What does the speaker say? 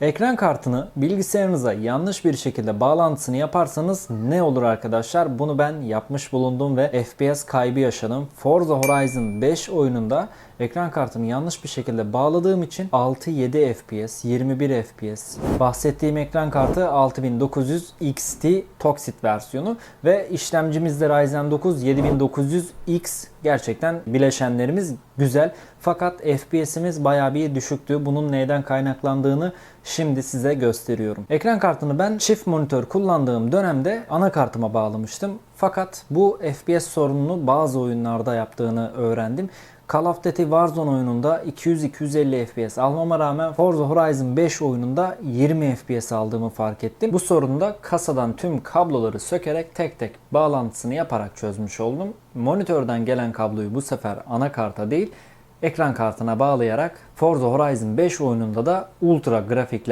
Ekran kartını bilgisayarınıza yanlış bir şekilde bağlantısını yaparsanız ne olur arkadaşlar? Bunu ben yapmış bulundum ve FPS kaybı yaşadım. Forza Horizon 5 oyununda ekran kartını yanlış bir şekilde bağladığım için 6-7 FPS, 21 FPS. Bahsettiğim ekran kartı 6900 XT Toxit versiyonu ve işlemcimiz de Ryzen 9 7900X gerçekten bileşenlerimiz güzel. Fakat FPS'imiz bayağı bir düşüktü. Bunun neyden kaynaklandığını şimdi size gösteriyorum. Ekran kartını ben çift monitör kullandığım dönemde anakartıma bağlamıştım. Fakat bu FPS sorununu bazı oyunlarda yaptığını öğrendim. Call of Duty Warzone oyununda 200-250 FPS almama rağmen Forza Horizon 5 oyununda 20 FPS aldığımı fark ettim. Bu sorunu da kasadan tüm kabloları sökerek tek tek bağlantısını yaparak çözmüş oldum. Monitörden gelen kabloyu bu sefer anakarta değil ekran kartına bağlayarak Forza Horizon 5 oyununda da ultra grafikler